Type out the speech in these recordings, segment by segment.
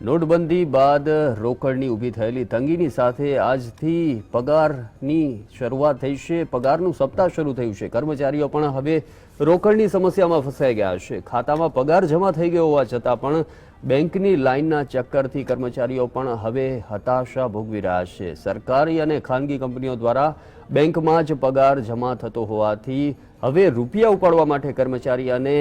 નોટબંધી બાદ રોકડની ઊભી થયેલી તંગીની સાથે આજથી પગારની શરૂઆત થઈ છે. પગારનું સપ્તાહ શરૂ થયું છે. કર્મચારીઓ પણ હવે રોકડની સમસ્યામાં ફસાઈ ગયા છે. ખાતામાં પગાર જમા થઈ ગયો હોવા છતાં પણ બેંકની લાઇનના ચક્કરથી કર્મચારીઓ પણ હવે હતાશા ભોગવી રહ્યા છે. સરકારી અને ખાનગી કંપનીઓ દ્વારા બેંકમાં જ પગાર જમા થતો હોવાથી હવે રૂપિયા ઉપાડવા માટે કર્મચારી અને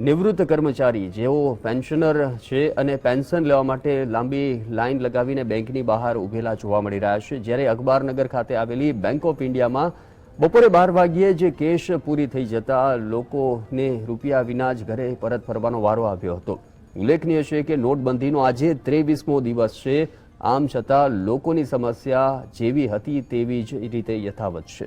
નિવૃત્ત કર્મચારી, જેઓ પેન્શનર છે અને પેન્શન લેવા માટે લાંબી લાઈન લગાવીને બેંકની બહાર ઉભેલા જોવા મળી રહ્યા છે. જ્યારે અખબારનગર ખાતે આવેલી બેંક ઓફ ઇન્ડિયામાં બપોરે બાર વાગ્યે જે કેશ પૂરી થઈ જતા લોકોને રૂપિયા વિના જ ઘરે પરત ફરવાનો વારો આવ્યો હતો. ઉલ્લેખનીય છે કે નોટબંધીનો આજે ત્રેવીસમો દિવસ છે. આમ છતાં લોકોની સમસ્યા જેવી હતી તેવી જ રીતે યથાવત છે.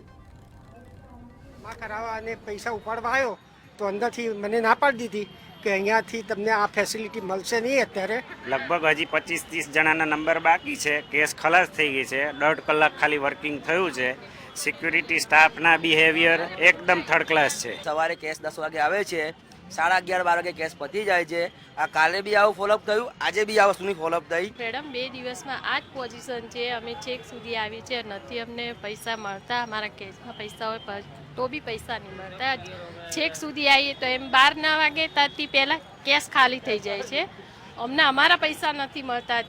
પૈસા ઉપાડવા આવ્યો. તો અંદરથી મને ના પાડી દીધી કે અહીંયાથી તમને આ ફેસિલિટી મળશે નહીં અત્યારે. લગભગ હજી પચીસ ત્રીસ જણાના નંબર બાકી છે. કેસ ખલાસ થઈ ગઈ છે. દોઢ કલાક ખાલી વર્કિંગ થયું છે. સિક્યુરિટી સ્ટાફના બિહેવિયર એકદમ થર્ડ ક્લાસ છે. સવારે કેસ દસ વાગે આવે છે. સાડા અગિયાર, બાર વાગે કેસ પતી જાય છે. આ કાલે બી આવું ફોલોઅપ થયું, આજે બી આ વસ્તુની ફોલોઅપ થઈ. મેડમ, બે દિવસમાં આ જ પોઝિશન છે. અમે ચેક સુધી આવી છે. નથી અમને પૈસા મળતા. અમારા કેસમાં પૈસા હોય તો બી પૈસા નહીં મળતા. ચેક સુધી આવીએ તો એમ બાર ના વાગે ત્યાંથી પહેલાં કેસ ખાલી થઈ જાય છે. અમને અમારા પૈસા નથી મળતા.